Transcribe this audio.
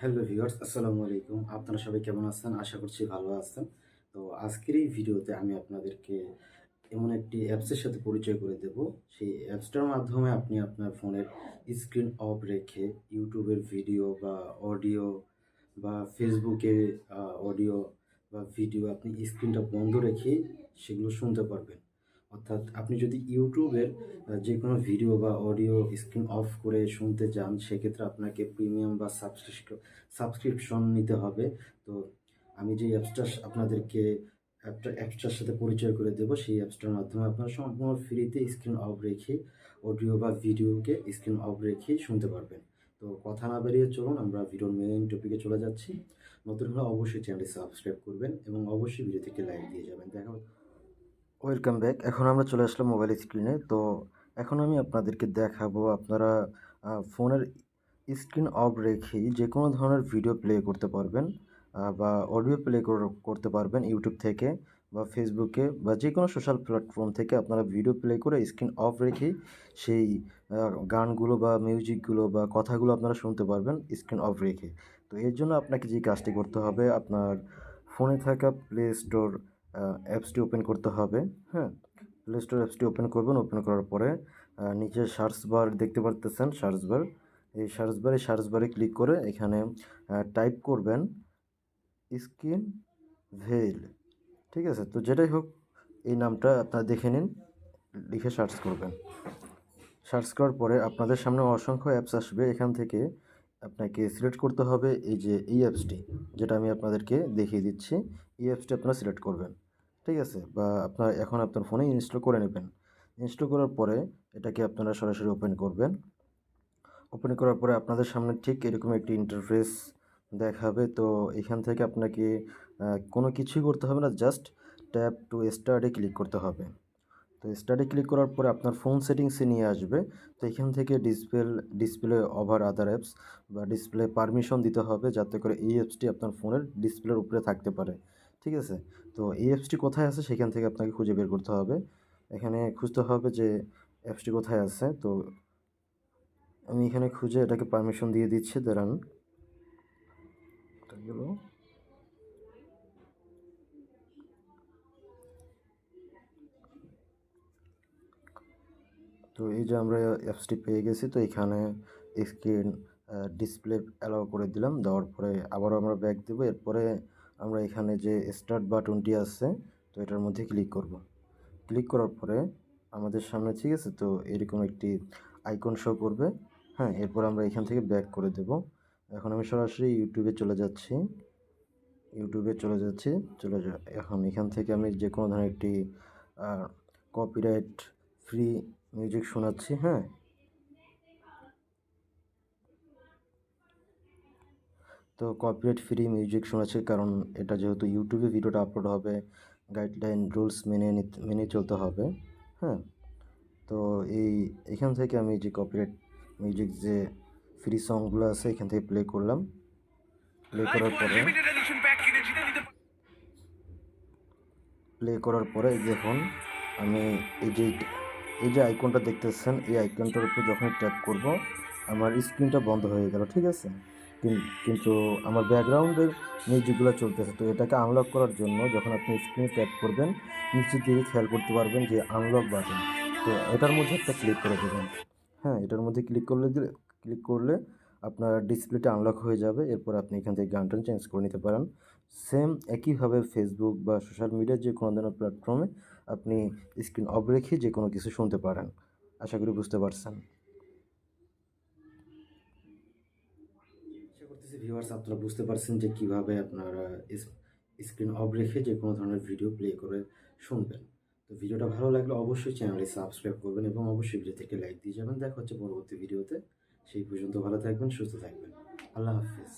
Hello viewers, আসসালামু আলাইকুম। আপনারা সবাই কেমন আছেন? আশা করছি ভালো আছেন। তো আজকের এই ভিডিওতে আমি আপনাদেরকে এমন একটি অ্যাপসের সাথে পরিচয় করে দেব। সেই অ্যাপসটার মাধ্যমে আপনি আপনার ফোনের স্ক্রিন অফ রেখে ইউটিউবের ভিডিও বা অডিও বা ফেসবুকে অডিও বা ভিডিও আপনি স্ক্রিনটা বন্ধ রেখে সেগুলো শুনতে পারবেন। অর্থাৎ আপনি যদি ইউটিউবের যে কোনো ভিডিও বা অডিও স্ক্রিন অফ করে শুনতে চান, সেক্ষেত্রে আপনাকে প্রিমিয়াম বা সাবস্ক্রিপশন নিতে হবে। তো আমি যে অ্যাপসটা আপনাদেরকে অ্যাপটা, অ্যাপসটার সাথে পরিচয় করে দেবো, সেই অ্যাপসটার মাধ্যমে আপনারা সম্পূর্ণ ফ্রিতে স্ক্রিন অফ রেখে, অডিও বা ভিডিওকে স্ক্রিন অফ রেখেই শুনতে পারবেন। তো কথা না বেরিয়ে চলুন, আমরা ভিডিওর মেইন টপিকে চলে যাচ্ছি। নতুন হলে অবশ্যই চ্যানেলটি সাবস্ক্রাইব করবেন এবং অবশ্যই ভিডিও থেকে লাইক দিয়ে যাবেন। দেখা ওয়েলকাম ব্যাক এখন আমরা চলে আসলাম মোবাইল স্ক্রিনে তো এখন আমি আপনাদেরকে দেখাবো আপনারা ফোনের স্ক্রিন অফ রেখেই যে কোনো ধরনের ভিডিও প্লে করতে পারবেন বা অডিও প্লে করতে পারবেন ইউটিউব থেকে বা ফেসবুকে বা যে কোনো সোশ্যাল প্ল্যাটফর্ম থেকে আপনারা ভিডিও প্লে করে স্ক্রিন অফ রেখেই সেই গানগুলো বা মিউজিকগুলো বা কথাগুলো আপনারা শুনতে পারবেন স্ক্রিন অফ রেখে। তো এর জন্য আপনাকে যে কাজটি করতে হবে, আপনার ফোনে থাকা প্লে স্টোর অ্যাপসটি ওপেন করতে হবে হ্যাঁ? প্লে স্টোর অ্যাপসটি ওপেন করবেন ওপেন করার পরে নিচে সার্চ বার দেখতে পারতেছেন সার্চ বার এই সার্চ বারে সার্চ বারে ক্লিক করে এখানে টাইপ করবেন স্ক্রিন ভেল ঠিক আছে? তো যেটাই হোক, এই নামটা আপনারা দেখে নিন, লিখে সার্চ করবেন। সার্চ করার পরে আপনাদের সামনে অসংখ্য অ্যাপস আসবে। এখান থেকে আপনাকে সিলেক্ট করতে হবে এই যে, এই অ্যাপসটি যেটা আমি আপনাদেরকে দেখিয়ে দিচ্ছি। এই অ্যাপসটি আপনারা সিলেক্ট করবেন। ঠিক আছে? বা আপনার এখন আপনার ফোনে ইনস্টল করে নেবেন। ইনস্টল করার পরে এটাকে আপনারা সরাসরি ওপেন করবেন। ওপেন করার পরে আপনাদের সামনে ঠিক এরকম একটি ইন্টারফেস দেখাবে। তো এখান থেকে আপনাকে কোনো কিছুই করতে হবে না জাস্ট ট্যাপ টু স্টার্টে ক্লিক করতে হবে। তো স্টার্টে ক্লিক করার পরে আপনার ফোন সেটিংসে নিয়ে আসবে। তো এখান থেকে display display over other apps বা ডিসপ্লে পারমিশন দিতে হবে যাতে করে এই অ্যাপসটি আপনার ফোনের ডিসপ্লের উপরে থাকতে পারে। ঠিক আছে? তো এই অ্যাপসটি কোথায় আছে সেখান থেকে আপনাকে খুঁজে বের করতে হবে। এখানে খুঁজতে হবে যে অ্যাপসটি কোথায় আছে। তো আমি এখানে খুঁজে এটাকে পারমিশন দিয়ে দিচ্ছি দাঁড়ান। গেল তো এই যে আমরা অ্যাপসটি পেয়ে গেছি তো এখানে স্ক্রিন ডিসপ্লে অ্যালাউ করে দিলাম। দেওয়ার পরে আবারও আমরা ব্যাক দেবো। এরপরে আমরা এখানে যে স্টার্ট বাটনটি আছে, তো এটার মধ্যে ক্লিক করব। ক্লিক করার পরে আমাদের সামনে, ঠিক আছে? তো এরকম একটি আইকন শো করবে। হ্যাঁ এরপর আমরা এখান থেকে ব্যাক করে দেব। এখন আমি সরাসরি ইউটিউবে চলে যাচ্ছি। ইউটিউবে চলে যাচ্ছি, চলে যা, এখন এখান থেকে আমি যে কোনো ধরনের একটি কপিরাইট ফ্রি মিউজিক শোনাচ্ছি হ্যাঁ? তো কপিরাইট ফ্রি মিউজিক শোনাচ্ছি কারণ এটা যেহেতু ইউটিউবে ভিডিওটা আপলোড হবে গাইডলাইন রুলস মেনে নিতে মেনে চলতে হবে হ্যাঁ? তো এই এখান থেকে আমি যে কপিরাইট মিউজিক যে ফ্রি সংগুলো আছে এখান থেকে প্লে করলাম। প্লে করার পরে প্লে করার পরে দেখুন আমি এই যে এই যে আইকনটা দেখতেছেন এই আইকনটার উপর যখন ট্যাপ করব আমার স্ক্রিনটা বন্ধ হয়ে গেল ঠিক আছে? কিন্তু আমার ব্যাকগ্রাউন্ডের মিউজিকগুলো চলতেছে। তো এটাকে আনলক করার জন্য যখন আপনি স্ক্রিনে ট্যাপ করবেন নিচের দিকে খেয়াল করতে পারবেন যে আনলক বাটন তো এটার মধ্যে একটা ক্লিক করে দেবেন। হ্যাঁ এটার মধ্যে ক্লিক করলে ক্লিক করলে আপনার ডিসপ্লেটা আনলক হয়ে যাবে। এরপর আপনি এখান থেকে গানটা চেঞ্জ করে নিতে পারেন। সেম একইভাবে ফেসবুক বা সোশ্যাল মিডিয়ার যে কোনো ধরনের প্ল্যাটফর্মে আপনি স্ক্রিন অফ রেখে যে কোনো কিছু শুনতে পারেন। আশা করি বুঝতে পারছেন। আশা করতেছি ভিউয়ার্স আপনারা বুঝতে পারছেন যে কীভাবে আপনারা স্ক্রিন অফ রেখে যে কোনো ধরনের ভিডিও প্লে করে শুনবেন। তো ভিডিওটা ভালো লাগলে অবশ্যই চ্যানেলে সাবস্ক্রাইব করবেন এবং অবশ্যই ভিডিও থেকে লাইক দিয়ে যাবেন। দেখা হচ্ছে পরবর্তী ভিডিওতে সেই পর্যন্ত ভালো থাকবেন, সুস্থ থাকবেন। আল্লাহ হাফিজ।